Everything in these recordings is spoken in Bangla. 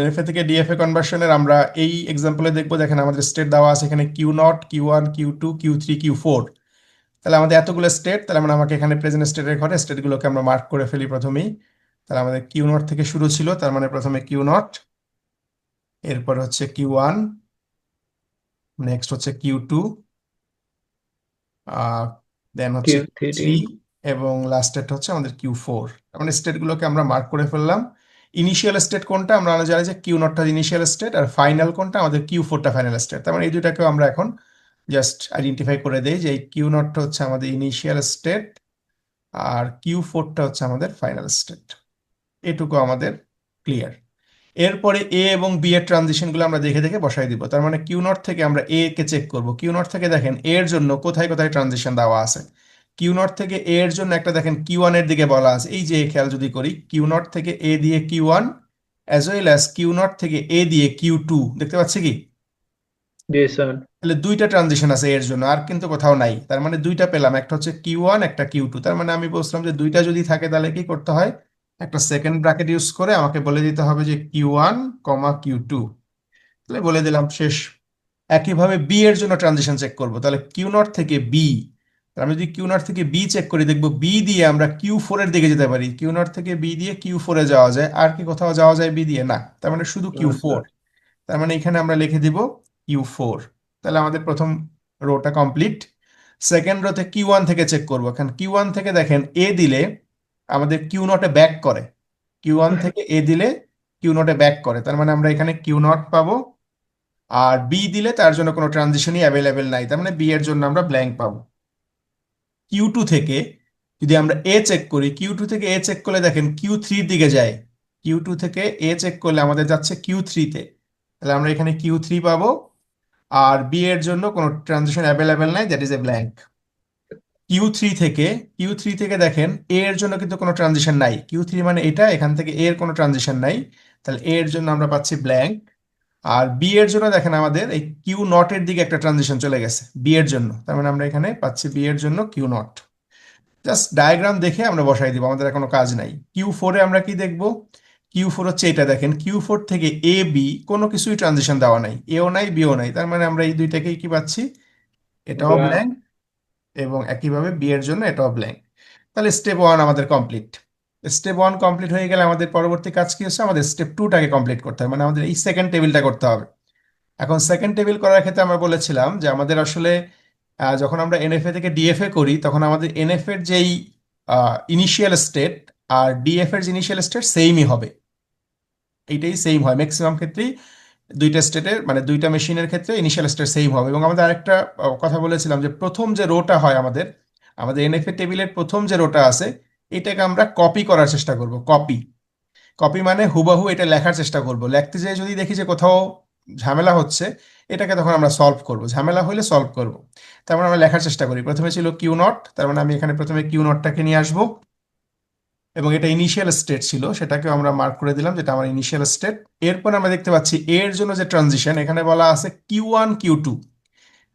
এনএফএ থেকে ডিএফএ কনভার্সনের আমরা এই এক্সাম্পলে দেখব। দেখেন আমাদের স্টেট দেওয়া আছে এখানে Q naught Q one Q two Q three Q four তাহলে আমাদের এতগুলো স্টেট তাহলে মানে আমাকে এখানে প্রেজেন্ট স্টেটের ঘরে স্টেটগুলোকে আমরা মার্ক করে ফেলি প্রথমেই। তাহলে আমাদের কিউ নট থেকে শুরু ছিল তার মানে প্রথমে কিউ নট এরপর হচ্ছে কিউ ওয়ান নেক্সট হচ্ছে কিউ টু দেন হচ্ছে থ্রি এবং লাস্টেরটা হচ্ছে আমাদের কিউ ফোর মানে স্টেটগুলোকে আমরা মার্ক করে ফেললাম। ইনিশিয়াল স্টেট কোনটা, আমরা জানি যে কিউ নটটা ইনিশিয়াল স্টেট আর ফাইনাল কোনটা, আমাদের কিউ ফোরটা ফাইনাল স্টেট তার মানে এই দুটাকেও আমরা এখন জাস্ট আইডেন্টিফাই করে দেই যে এই কিউ নটটা হচ্ছে আমাদের ইনিশিয়াল স্টেট আর কিউ ফোরটা হচ্ছে আমাদের ফাইনাল স্টেট এটুকু আমাদের ক্লিয়ার এরপরে এ এবং বি এর ট্রানজিশনগুলো আমরা দেখে দেখে বসাই দিব। তার মানে কিউ নট থেকে আমরা এ কে চেক করব। কিউ নট থেকে দেখেন এর জন্য কোথায় কোথায় ট্রানজিশন দেওয়া আছে। কিউ নট থেকে এ এর জন্য একটা দেখেন কিউ এর দিকে বলা আছে। এই যে খেয়াল যদি করি কিউ নট থেকে এ দিয়ে Q one as well as Q naught থেকে এ দিয়ে কিউ টু দেখতে পাচ্ছি কি? তাহলে দুইটা ট্রানজিশন আছে এর জন্য আর কিন্তু কোথাও নাই। তার মানে দুইটা পেলাম একটা হচ্ছে কিউ ওয়ান একটা কিউ টু তার মানে আমি বলছিলাম যে দুইটা যদি থাকে তাহলে কি করতে হয়? একটা সেকেন্ড ব্র্যাকেট ইউজ করে আমাকে বলে দিতে হবে যে Q one comma Q two তাহলে বলে দিলাম শেষ। একইভাবে বি এর জন্য ট্রানজিশন চেক করব। তাহলে কিউ নট থেকে বি আমি যদি কিউ নট থেকে বি চেক করি দেখব বি দিয়ে আমরা কিউ ফোর এর দিকে যেতে পারি। কিউ নট থেকে বি দিয়ে কিউ ফোরে যাওয়া যায়। আর কি কোথাও যাওয়া যায় বি দিয়ে? না। তার মানে শুধু কিউ আচ্ছা। ফোর তার মানে এখানে আমরা লিখে দিব কিউ ফোর তাহলে আমাদের প্রথম রোটা কমপ্লিট। সেকেন্ড রোতে কিউ ওয়ান থেকে চেক করব। এখন কিউ ওয়ান থেকে দেখেন এ দিলে আমাদের কিউ নটে ব্যাক করে। কিউ ওয়ান থেকে এ দিলে কিউ নটে ব্যাক করে। তার মানে আমরা এখানে কিউ নট পাবো। আর বি দিলে তার জন্য কোনো ট্রানজিশনই অ্যাভেলেবেল নাই। তার মানে বি এর জন্য আমরা ব্ল্যাঙ্ক পাবো। কিউ টু থেকে, যদি আমরা এ চেক করি কিউ টু থেকে এ চেক করলে দেখেন কিউ থ্রির দিকে যায়। কিউ টু থেকে এ চেক করলে আমাদের যাচ্ছে কিউ থ্রিতে তাহলে আমরা এখানে কিউ থ্রি পাবো। আর বি এর জন্য কোনো ট্রানজিশন অ্যাভেলেবেল নাই that is A blank Q three থেকে কিউ থ্রি থেকে দেখেন এ এর জন্য কিন্তু কোনো ট্রানজিশন নাই। কিউ থ্রি মানে এটা, এখান থেকে এ এর কোনো ট্রানজেকশন নাই। তাহলে এ এর জন্য আমরা পাচ্ছি ব্ল্যাঙ্ক আর বি এর জন্য দেখেন আমাদের এই কিউ নট এর দিকে একটা ট্রানজিশন চলে গেছে বি এর জন্য। তার মানে আমরা এখানে পাচ্ছি বি এর জন্য কিউ নট জাস্ট ডায়াগ্রাম দেখে আমরা বসাই দিব আমাদের কোনো কাজ নাই। কিউ ফোরে আমরা কি দেখব? কিউ ফোর হচ্ছে এটা দেখেন কিউ ফোর থেকে এ বি কোনো কিছুই ট্রানজিশন দেওয়া নাই। এও নাই বিও নাই। তার মানে আমরা এই দুইটাকেই কি পাচ্ছি? এটাও. ব্ল্যাঙ্ক এবং একইভাবে বি এর জন্য এটাও ব্ল্যাঙ্ক তাহলে স্টেপ ওয়ান আমাদের কমপ্লিট স্টেপ ওয়ান কমপ্লিট হয়ে গেলে আমাদের পরবর্তী কাজ কি হচ্ছে? আমাদের স্টেপ টুটাকে কমপ্লিট করতে হবে। মানে আমাদের এই সেকেন্ড টেবিলটা করতে হবে। এখন সেকেন্ড টেবিল করার ক্ষেত্রে আমরা বলেছিলাম যে আমাদের আসলে যখন আমরা এনএফএ থেকে ডিএফএ করি, তখন আমাদের এনএফ এর যেই ইনিশিয়াল স্টেট আর ডিএফ এর যে ইনিশিয়াল স্টেট সেমই হবে। এইটাই সেম হয়। ম্যাক্সিমাম ক্ষেত্রেই দুইটা স্টেটের মানে দুইটা মেশিনের ক্ষেত্রে ইনিশিয়াল স্টেট সেম হবে। এবং আমাদের আরেকটা কথা বলেছিলাম যে প্রথম যে রোটা হয় আমাদের আমাদের এনএফএ টেবিলের প্রথম যে রোটা আছে এটাকে আমরা কপি করার চেষ্টা করব কপি কপি মানে হুবাহু এটা লেখার চেষ্টা করব। লিখতে যেয়ে যদি দেখি যে কোথাও ঝামেলা হচ্ছে, এটাকে তখন আমরা সলভ করব। ঝামেলা হলে সলভ করব। তারপর আমরা লেখার চেষ্টা করি। প্রথমে ছিল কিউ নট, তার মানে আমি এখানে প্রথমে কিউ নটটাকে নিয়ে আসব। এবং এটা ইনিশিয়াল স্টেট ছিল, সেটাকেও আমরা মার্ক করে দিলাম, যেটা আমার ইনিশিয়াল স্টেট এরপর আমরা দেখতে পাচ্ছি এর জন্য যে ট্রানজিশন এখানে বলা আছে কিউ ওয়ান, কিউ টু।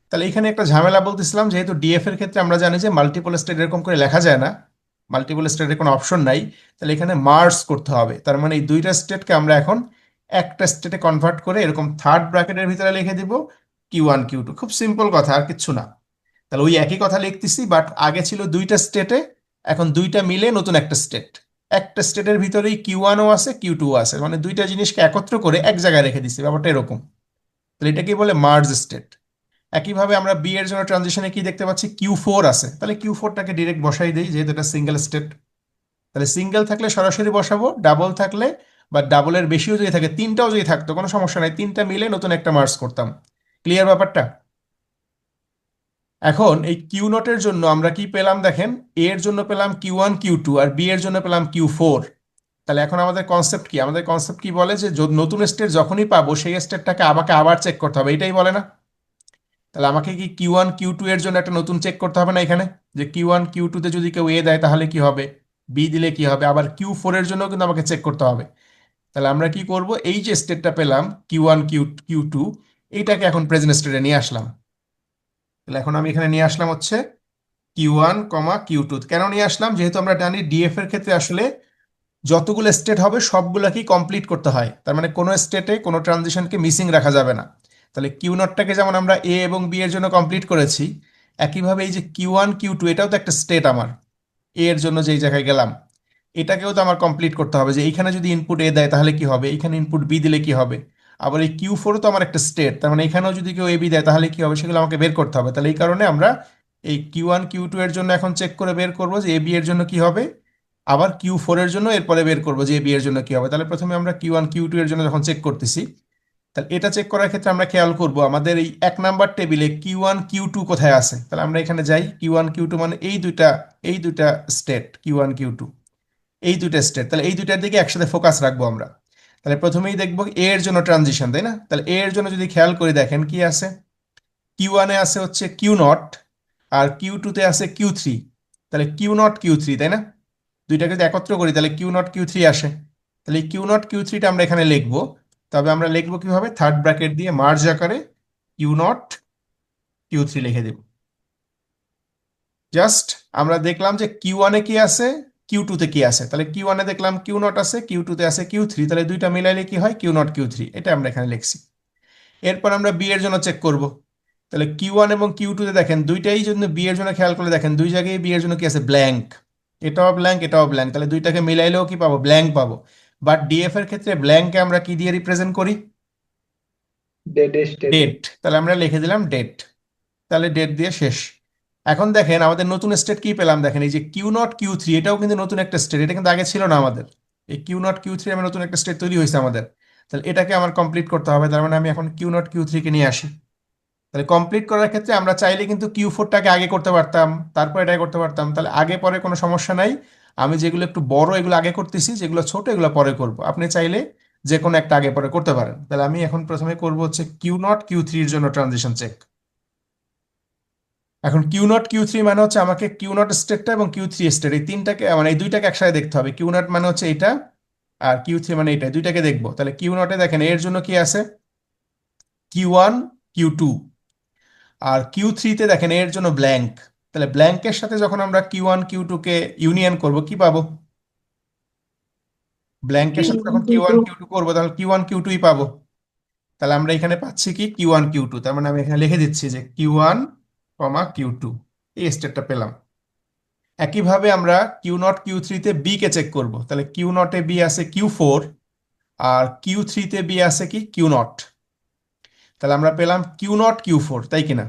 তাহলে এখানে একটা ঝামেলা বলতেছিলাম, যেহেতু ডিএফ এর ক্ষেত্রে আমরা জানি যে মাল্টিপল স্টেট এরকম করে লেখা যায় না। মাল্টিপল স্টেটের কোনো অপশন নাই, তাহলে এখানে মার্জ করতে হবে। তার মানে এই দুইটা স্টেটকে আমরা এখন একটা স্টেটে কনভার্ট করে এরকম থার্ড ব্র্যাকেটের ভিতরে লিখে দিব কিউ ওয়ান কিউ টু খুব সিম্পল কথা, আর কিচ্ছু না। তাহলে ওই একই কথা লিখতেছি বাট আগে ছিল দুইটা স্টেটে এখন দুইটা মিলে নতুন একটা স্টেট একটা স্টেটের ভিতরেই কিউ ওয়ানও আছে কিউ টু আছে। মানে দুইটা জিনিসকে একত্র করে এক জায়গায় রেখে দিচ্ছি ব্যাপারটা এরকম। তাহলে এটাকেই বলে মার্জ স্টেট একইভাবে আমরা বি এর জন্য ট্রানজিশনে কি দেখতে পাচ্ছি? কিউ ফোর আছে। তাহলে কিউ ফোরটাকে ডিরেক্ট বসাই দিই, যেহেতু এটা সিঙ্গেল স্টেট তাহলে সিঙ্গেল থাকলে সরাসরি বসাবো ডাবল থাকলে বা ডাবলের বেশিও যদি থাকে, তিনটাও যদি থাকতো, কোনো সমস্যা নাই। তিনটা মিলে নতুন একটা মার্জ করতাম। ক্লিয়ার ব্যাপারটা? এখন এই কিউ নটের জন্য আমরা কি পেলাম দেখেন? এ এর জন্য পেলাম কিউ ওয়ান কিউ টু আর বি এর জন্য পেলাম কিউ ফোর তাহলে এখন আমাদের কনসেপ্ট কি? আমাদের কনসেপ্ট কি বলে যে নতুন স্টেট যখনই পাবো, সেই স্টেটটাকে আমাকে আবার চেক করতে হবে। এটাই বলে না? তাহলে আমাকে কি কিউ ওয়ান কিউ টু এর জন্য একটা নতুন চেক করতে হবে না এখানে? যে কিউ ওয়ান কিউ টুতে যদি কেউ এ দেয়, তাহলে কি হবে? বি দিলে কি হবে? আবার কিউ ফোর এর জন্য কিন্তু আমাকে চেক করতে হবে। তাহলে আমরা কি করব? এই যে স্টেটটা পেলাম Q one Q Q two এইটাকে এখন প্রেজেন্ট স্টেটে নিয়ে আসলাম। তাহলে এখন আমি এখানে নিয়ে আসলাম হচ্ছে Q one comma Q two কেন নিয়ে আসলাম? যেহেতু আমরা জানি ডিএফ এর ক্ষেত্রে আসলে যতগুলো স্টেট হবে, সবগুলোকেই কমপ্লিট করতে হয়। তার মানে কোনো স্টেটে কোনো ট্রানজিশনকে মিসিং রাখা যাবে না। তাহলে কিউ নটটাকে যেমন আমরা এ এবং বি এর জন্য কমপ্লিট করেছি, একইভাবে এই যে কিউ ওয়ান, কিউ টু, এটাও তো একটা স্টেট আমার। এ এর জন্য যেই জায়গায় গেলাম, এটাকেও তো আমার কমপ্লিট করতে হবে যে এইখানে যদি ইনপুট এ দেয় তাহলে কি হবে? এইখানে ইনপুট বি দিলে কি হবে? আবার এই কিউ ফোরও তো আমার একটা স্টেট তার মানে এখানেও যদি কেউ এ বি দেয় তাহলে কি হবে? সেগুলো আমাকে বের করতে হবে। তাহলে এই কারণে আমরা এই কিউ ওয়ান, কিউ টু এর জন্য এখন চেক করে বের করব যে এ বি এর জন্য কি হবে? আবার কিউ ফোর এর জন্য এরপরে বের করব যে এ বি এর জন্য কি হবে? তাহলে প্রথমে আমরা কিউ ওয়ান, কিউ টু এর জন্য যখন চেক করতেছি তাহলে এটা চেক করার ক্ষেত্রে আমরা খেয়াল করব, আমাদের এই এক নাম্বার টেবিলে কিউ ওয়ান কিউ টু কোথায় আছে? তাহলে আমরা এখানে যাই কিউ ওয়ান কিউ টু মানে এই দুইটা এই দুইটা state Q one Q two এই দুইটা স্টেট তাহলে এই দুইটার দিকে একসাথে ফোকাস রাখব আমরা। তাহলে প্রথমেই দেখব এ এর জন্য ট্রানজিশন তাই না? তাহলে এ এর জন্য যদি খেয়াল করে, দেখেন কি আছে? কিউ ওয়ানে আছে হচ্ছে কিউ নট আর কিউ টুতে আছে কিউ থ্রি তাহলে কিউ নট কিউ থ্রি তাই না? দুইটাকে যদি একত্র করি, তাহলে কিউ নট কিউ থ্রি আসে। তাহলে কিউ নট কিউ থ্রিটা আমরা এখানে লিখব। তবে আমরা লিখব কীভাবে? থার্ড ব্র্যাকেট দিয়ে মার্জ আকারে কিউ নট কিউ থ্রি লিখে দেব। জাস্ট আমরা দেখলাম যে কিউ ওয়ানে কি আছে? কিউ টুতে কি আছে? তাহলে কিউ ওয়ানে দেখলাম কিউ নট আছে কিউ টুতে আছে কিউ থ্রি তাহলে দুইটা মিলাইলে কি হয়? কিউ নট কিউ থ্রি এটা আমরা এখানে লিখছি। এরপর আমরা বি এর জন্য চেক করব। তাহলে কিউ ওয়ান এবং কিউ টুতে দেখেন, দুইটাই জন্য বি এর জন্য খেয়াল করে দেখেন, দুই জায়গায় বি এর জন্য কি আছে? ব্ল্যাঙ্ক এটাও ব্ল্যাঙ্ক এটাও ব্ল্যাঙ্ক তাহলে দুইটাকে মিলাইলেও কি পাবো? ব্ল্যাঙ্ক পাবো। বাট ডিএফ এর ক্ষেত্রে ব্ল্যাঙ্কে আমরা কি দিয়ে রিপ্রেজেন্ট করি? ডেট তাহলে আমরা লিখে দিলাম ডেট তাহলে ডেট দিয়ে শেষ। এখন দেখেন আমাদের নতুন স্টেট কি পেলাম? দেখেন এই যে কিউ নট কিউ থ্রি এটাও কিন্তু নতুন একটা স্টেট এটা কিন্তু আগে ছিল না আমাদের। এই কিউ নট কিউ থ্রি আমার নতুন একটা স্টেট তৈরি হয়েছে আমাদের। তাহলে এটাকে আমার কমপ্লিট করতে হবে। তার মানে আমি এখন কিউ নট কিউ থ্রিকে নিয়ে আসি। তাহলে কমপ্লিট করার ক্ষেত্রে আমরা চাইলে কিন্তু কিউ ফোরটাকে আগে করতে পারতাম তারপর এটাকে করতে পারতাম। তাহলে আগে পরে কোনো সমস্যা নাই। আমি যেগুলো একটু বড়, এগুলো আগে করতেছি, যেগুলো ছোট, এগুলো পরে করব। আপনি চাইলে যে কোনো একটা আগে পরে করতে পারেন। তাহলে আমি এখন প্রথমে করব হচ্ছে কিউ নট কিউ থ্রির জন্য ট্রানজিশন চেক এখন কিউ নট কিউ থ্রি মানে হচ্ছে আমাকে কিউ নট স্টেটটা এবং কিউ থ্রি স্টেট এই তিনটাকে মানে এই দুইটাকে একসাথে দেখতে হবে। কিউ নট মানে হচ্ছে এইটা আর কিউ থ্রি মানে এইটা দুইটাকে দেখব। তাহলে কিউ নটে দেখেন, এর জন্য কি আছে? কিউ ওয়ান কিউ টু আর কিউ থ্রিতে দেখেন, এর জন্য ব্ল্যাঙ্ক তাহলে ব্ল্যাঙ্কের সাথে যখন আমরা কিউ ওয়ান কিউ টু কে ইউনিয়ন করব কি পাবো? ব্ল্যাঙ্কের সাথে যখন কিউ ওয়ান কিউ টু করব তাহলে কিউ ওয়ান কিউ টুই পাবো। তাহলে আমরা এখানে পাচ্ছি কি? কিউ ওয়ান কিউ টু তার মানে আমি এখানে লিখে দিচ্ছি যে Q one comma Q two এই স্টেটটা পেলাম। একইভাবে আমরা কিউ নট কিউ থ্রিতে বি কে চেক করব। তাহলে কিউ নটে বি আছে কিউ ফোর আর কিউ থ্রিতে বি আছে কি? কিউ নট তাহলে আমরা পেলাম কিউ নট কিউ ফোর তাই কিনা?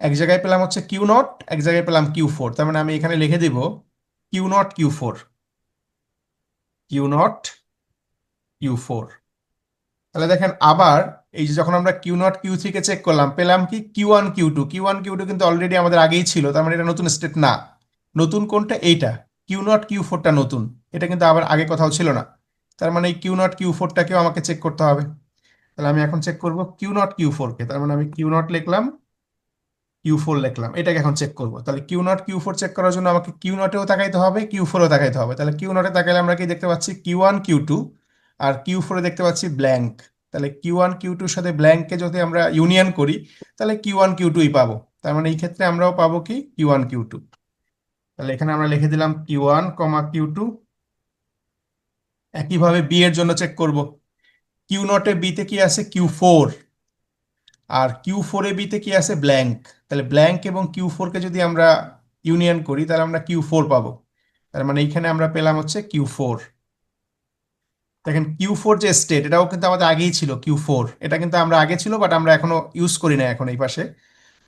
এক জায়গায় পেলাম হচ্ছে কিউ নট, এক জায়গায় পেলাম কিউ ফোর। তার মানে আমি এখানে লিখে দিব Q naught Q four. Q naught Q four. তাহলে দেখেন আবার এই যে যখন আমরা কিউ নট কিউ থ্রি কে চেক করলাম, পেলাম কি Q one Q two. Q one Q two কিন্তু অলরেডি আমাদের আগেই ছিল, তার মানে এটা নতুন স্টেট না। নতুন কোনটা? এইটা। কিউ নট কিউ ফোরটা নতুন। এটা কিন্তু আবার আগে কোথাও ছিল না। তার মানে কিউ নট কিউ ফোরটাকেও আমাকে চেক করতে হবে। তাহলে আমি এখন চেক করব কিউ নট কিউ ফোর কে তার মানে আমি কিউ নট লিখলাম কিউ ফোর লিখলাম, এটাকে এখন চেক করব। তাহলে Q naught Q four check করার জন্য আমাকে কিউ নটেও তাকাইতে হবে কিউ ফোরও তাকাইতে হবে। তাহলে কিউ নটে তাকাইলে আমরা কি দেখতে পাচ্ছি? কিউ ওয়ান কিউ টু আর কিউ ফোরে দেখতে পাচ্ছি ব্ল্যাঙ্ক তাহলে কিউ ওয়ান কিউ টুর সাথে ব্ল্যাঙ্ককে যদি আমরা ইউনিয়ন করি, তাহলে কিউ ওয়ান কিউ টুই পাবো। তার মানে এই ক্ষেত্রে আমরাও পাবো কি? কিউ ওয়ান কিউ টু তাহলে এখানে আমরা লিখে দিলাম Q one comma Q two একইভাবে বি এর জন্য চেক করব। কিউ নটে বিতে কি আছে? কিউ ফোর আর কিউ ফোরে বিতে কি আছে? ব্ল্যাঙ্ক তাহলে ব্ল্যাঙ্ক এবং কিউ ফোরকে যদি আমরা ইউনিয়ন করি, তাহলে আমরা কিউ ফোর পাবো। তার মানে এইখানে আমরা পেলাম হচ্ছে কিউ ফোর দেখেন কিউ ফোর যে স্টেট এটাও কিন্তু আমাদের আগেই ছিল কিউ ফোর এটা কিন্তু আমরা আগে ছিল বাট আমরা এখনও ইউজ করি না এখন এই পাশে।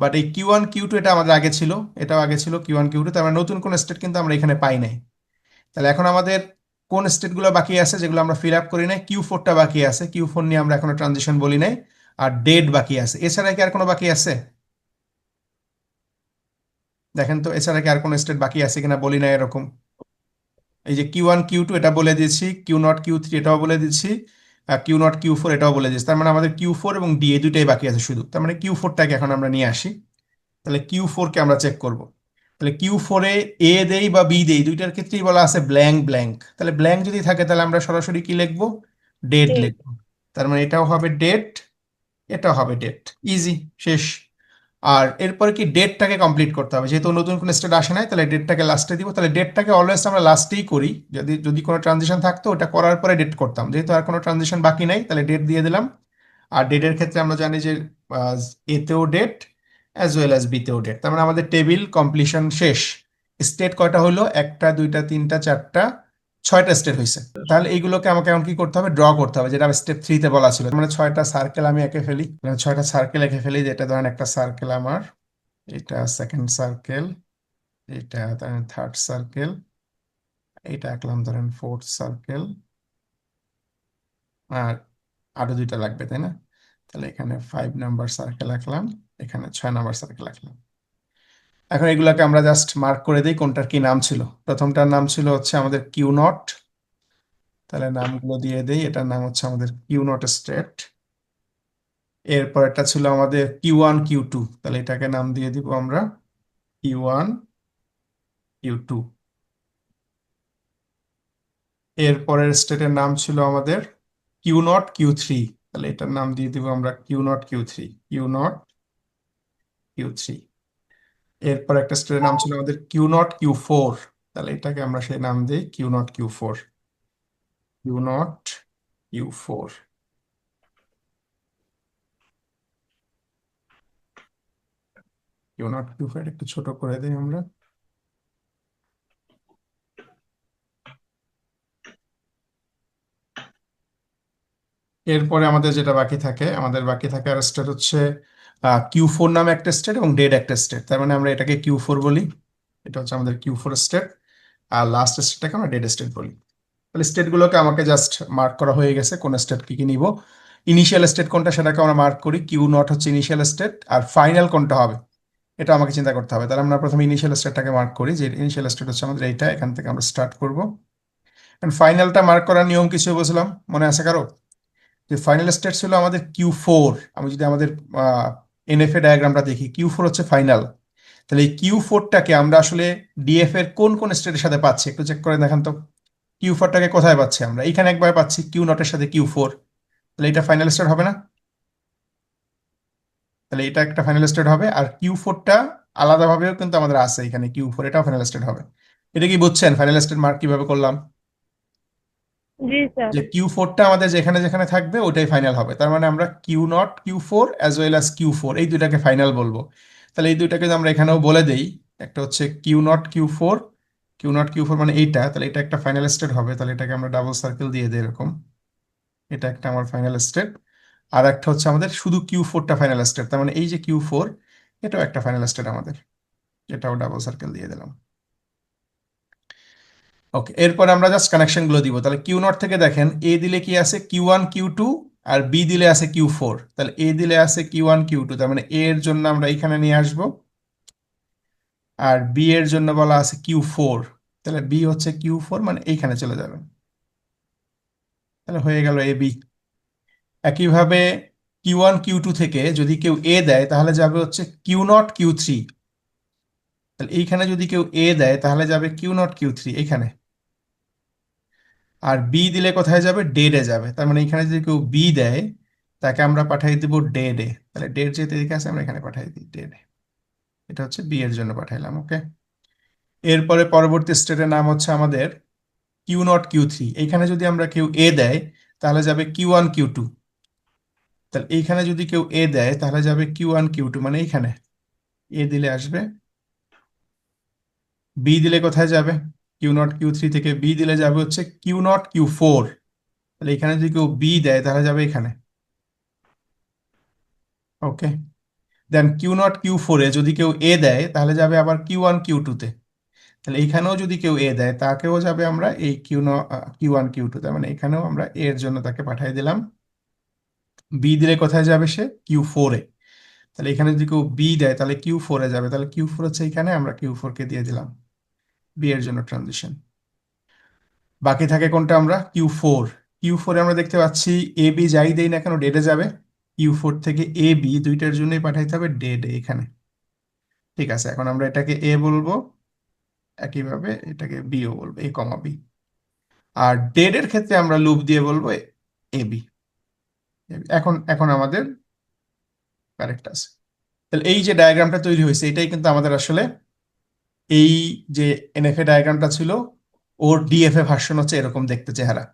বাট এই কিউ ওয়ান কিউ টু এটা আমাদের আগে ছিল, এটাও আগে ছিল কিউ ওয়ান কিউ টু তার মানে নতুন কোন স্টেট কিন্তু আমরা এখানে পাই নাই। তাহলে এখন আমাদের কোন স্টেটগুলো বাকি আছে, যেগুলো আমরা ফিল আপ করি নাই কিউ ফোরটা বাকি আছে। কিউ ফোর নিয়ে আমরা এখনও ট্রানজিশন বলি নাই, আর ডেট বাকি আছে। এছাড়া কি আর কোনো বাকি আছে? দেখেন তো এছাড়া কি আর কোনো স্টেট বাকি আছে কিনা বলি না এরকম। এই যে কিউ ওয়ান কিউ টু এটা বলে দিয়েছি কিউ নট কিউ থ্রি এটাও বলে দিচ্ছি কিউ নট কিউ ফোর এটাও বলে দিচ্ছি। তার মানে আমাদের কিউ ফোর এবং ডি এই দুইটাই বাকি আছে শুধু। তার মানে কিউ ফোরটাকে এখন আমরা নিয়ে আসি। তাহলে কিউ ফোরকে আমরা চেক করব। তাহলে কিউ ফোরে এ দেই বা বি দেই দুইটার ক্ষেত্রেই বলা আছে ব্ল্যাঙ্ক ব্ল্যাঙ্ক তাহলে ব্ল্যাঙ্ক যদি থাকে তাহলে আমরা সরাসরি কি লিখব? ডেট লিখব। তার মানে এটাও হবে ডেট এটাও হবে ডেট ইজি শেষ। আর এরপরে কি ডেটটাকে কমপ্লিট করতে হবে? যেহেতু নতুন কোনো স্টেট আসে নাই, তাহলে ডেটটাকে লাস্টে দিব। তাহলে ডেটটাকে অলওয়েজ আমরা লাস্টেই করি। যদি যদি কোনো ট্রানজিশন থাকতো, ওটা করার পরে ডেট করতাম। যেহেতু আর কোনো ট্রানজিশন বাকি নাই, তাহলে ডেট দিয়ে দিলাম। আর ডেটের ক্ষেত্রে আমরা জানি যে এতেও ডেট অ্যাজ ওয়েল অ্যাজ বিতেও ডেট তার মানে আমাদের টেবিল কমপ্লিশন শেষ। স্টেট কয়টা হলো? একটা, দুইটা, তিনটা, চারটা। ছয়টা স্টেট হয়েছে তাহলে এইগুলোকে আমাকে এখন কি করতে হবে? ড্র করতে হবে, যেটা স্টেপ থ্রিতে বলা ছিল। মানে ছয়টা সার্কেল আমি এঁকে ফেলি। মানে ছয়টা সার্কেল এঁকে ফেলি, যেটা ধরেন একটা সার্কেল আমার, এটা সেকেন্ড সার্কেল এটা ধরেন থার্ড সার্কেল এটা আঁকলাম ধরেন ফোর্থ সার্কেল আর আরও দুইটা লাগবে, তাই না? তাহলে এখানে ফাইভ নাম্বার সার্কেল আঁকলাম, এখানে ছয় নাম্বার সার্কেল আঁকলাম। এখন এগুলাকে আমরা জাস্ট মার্ক করে দিই কোনটার কি নাম ছিল। প্রথমটার নাম ছিল হচ্ছে আমাদের কিউ নট তাহলে নামগুলো দিয়ে দেই, এটার নাম হচ্ছে আমাদের কিউ নট স্টেট এরপর এটা ছিল আমাদের কিউ ওয়ান কিউ টু তাহলে এটাকে নাম দিয়ে দিব আমরা কিউ ওয়ান কিউ টু এরপরের স্টেটের নাম ছিল আমাদের কিউ নট কিউ থ্রি তাহলে এটার নাম দিয়ে দিব আমরা Q naught Q three Q naught Q three এরপর একটা স্টেটের নাম ছিল আমাদের কিউ নট কিউ ফোর। তাহলে এটাকে আমরা সেই নাম দিই Q naught Q four. Q naught Q four. Q naught Q four একটু ছোট করে দিই আমরা। এরপরে আমাদের যেটা বাকি থাকে, আমাদের বাকি থাকে আর স্টেট হচ্ছে কিউ ফোর নামে একটা স্টেট এবং ডেড একটা স্টেট তার মানে আমরা এটাকে কিউ ফোর বলি, এটা হচ্ছে আমাদের কিউ ফোর স্টেট আর লাস্ট স্টেটটাকে আমরা ডেড স্টেট বলি। তাহলে স্টেটগুলোকে আমাকে জাস্ট মার্ক করা হয়ে গেছে, কোন স্টেট কি কি নিব। ইনিশিয়াল স্টেট কোনটা সেটাকে আমরা মার্ক করি। কিউ নট হচ্ছে ইনিশিয়াল স্টেট আর ফাইনাল কোনটা হবে, এটা আমাকে চিন্তা করতে হবে। তাহলে আমরা প্রথমে ইনিশিয়াল স্টেটটাকে মার্ক করি, যে ইনিশিয়াল স্টেট হচ্ছে আমাদের এইটা, এখান থেকে আমরা স্টার্ট করব। ফাইনালটা মার্ক করার নিয়ম কিছু বলছিলাম? মনে আছে কারও? যে ফাইনাল স্টেট ছিল আমাদের কিউ ফোর আমি যদি আমাদের এনএফএ ডায়াগ্রামটা দেখি কিউ ফোর হচ্ছে ফাইনাল তাহলে এই কিউ ফোরটাকে আমরা আসলে ডিএফ এর কোন কোন স্টেটের সাথে পাচ্ছি? একটু চেক করে দেখান তো। কিউ ফোরটাকে কোথায় পাচ্ছি আমরা? এখানে একবার পাচ্ছি কিউ নটের সাথে কিউ ফোর তাহলে এটা ফাইনাল স্টেট হবে না? তাহলে এটা একটা ফাইনাল স্টেট হবে, আর কিউ ফোরটা আলাদাভাবেও কিন্তু আমাদের আছে এখানে কিউ ফোর এটাও ফাইনাল স্টেট হবে। এটা কি বুঝছেন? ফাইনাল স্টেট মার্ক কীভাবে করলাম? জি, স্যার। যে কিউ ফোরটা আমাদের যেখানে যেখানে থাকবে, ওটাই ফাইনাল হবে। তার মানে আমরা Q naught Q four as well as Q four এই দুইটাকে ফাইনাল বলব। তাহলে এই দুইটাকে আমরা এখানেও বলে দেই, একটা হচ্ছে Q naught Q four Q naught Q four মানে এইটা, তাহলে এটা একটা ফাইনাল স্টেট হবে, তাহলে এটাকে আমরা ডাবল সার্কেল দিয়ে দিই এরকম। এটা একটা আমার ফাইনাল স্টেট আর একটা হচ্ছে আমাদের শুধু কিউ ফোরটা ফাইনাল স্টেট তার মানে এই যে কিউ ফোর এটাও একটা ফাইনাল স্টেট আমাদের এটাও ডাবল সার্কেল দিয়ে দিলাম। ওকে এরপর আমরা জাস্ট কানেকশনগুলো দিব। তাহলে কিউ নট থেকে দেখেন এ দিলে কি আছে? কিউ ওয়ান কিউ টু আর বি দিলে আছে কিউ ফোর তাহলে এ দিলে আছে কিউ ওয়ান কিউ টু তার মানে এ এর জন্য আমরা এখানে নিয়ে আসব। আর বি এর জন্য বলা আছে কিউ ফোর তাহলে বি হচ্ছে কিউ ফোর মানে এইখানে চলে যাবে। তাহলে হয়ে গেল এ বি একইভাবে কিউ ওয়ান কিউ টু থেকে যদি কেউ এ দেয়, তাহলে যাবে হচ্ছে কিউ নট কিউ থ্রি তাহলে এইখানে যদি কেউ এ দেয়, তাহলে যাবে কিউ নট কিউ থ্রি এখানে। আর বি দিলে কোথায় যাবে? ডেডে যাবে। তার মানে এখানে যদি কেউ বি দেয়, তাকে আমরা পাঠিয়ে দিব ডেডে তাহলে ডেড যেতে এদিকে আছে, আমরা এখানে পাঠিয়ে দিই ডেডে এটা হচ্ছে বি এর জন্য পাঠাইলাম ওকে এরপরে পরবর্তী স্টেটের নাম হচ্ছে আমাদের কিউ নট কিউ থ্রি এইখানে যদি আমরা কেউ এ দেয়, তাহলে যাবে কিউ ওয়ান কিউ টু তাহলে এইখানে যদি কেউ এ দেয়, তাহলে যাবে কিউ ওয়ান কিউ টু মানে এইখানে। এ দিলে আসবে। বি দিলে কোথায় যাবে? কিউ নট কিউ থ্রি থেকে বি দিলে যাবে হচ্ছে কিউ নট কিউ ফোর তাহলে এখানে যদি কেউ বি দেয়, তাহলে যাবে এখানে। Okay then Q naught Q ফোরে যদি কেউ এ দেয়, তাহলে যাবে আবার কিউ ওয়ান কিউ টুতে তাহলে এখানেও যদি কেউ এ দেয়, তাকেও যাবে আমরা এই কিউ ন কিউ ওয়ান কিউ টু মানে এখানেও আমরা এর জন্য তাকে পাঠিয়ে দিলাম। বি দিলে কোথায় যাবে সে? কিউ ফোরে তাহলে এখানে যদি কেউ বি দেয়, তাহলে কিউ ফোরে যাবে। তাহলে কিউ ফোর হচ্ছে এখানে, আমরা কিউ ফোর কে দিয়ে দিলাম। বি এর জন্য ট্রানজিশন বাকি থাকে কোনটা আমরা? কিউ ফোর কিউ ফোরে আমরা দেখতে পাচ্ছি এ বি যাই দেই না কেন ডেডে যাবে। কিউ ফোর থেকে এ বি দুইটার জন্যই পাঠাইতে হবে ডেডে এখানে। ঠিক আছে, এখন আমরা এটাকে এ বলব। একইভাবে এটাকে বিও বলব এ কমা বি আর ডেড এর ক্ষেত্রে আমরা লুপ দিয়ে বলব এ বি এখন এখন আমাদের কারেক্ট আছে। তাহলে এই যে ডায়াগ্রামটা তৈরি হয়েছে, এটাই কিন্তু আমাদের আসলে এই যে এনএফএ ডায়াগ্রামটা ছিল ওর ডিএফএ ভার্সন হচ্ছে এরকম দেখতে চেহারা।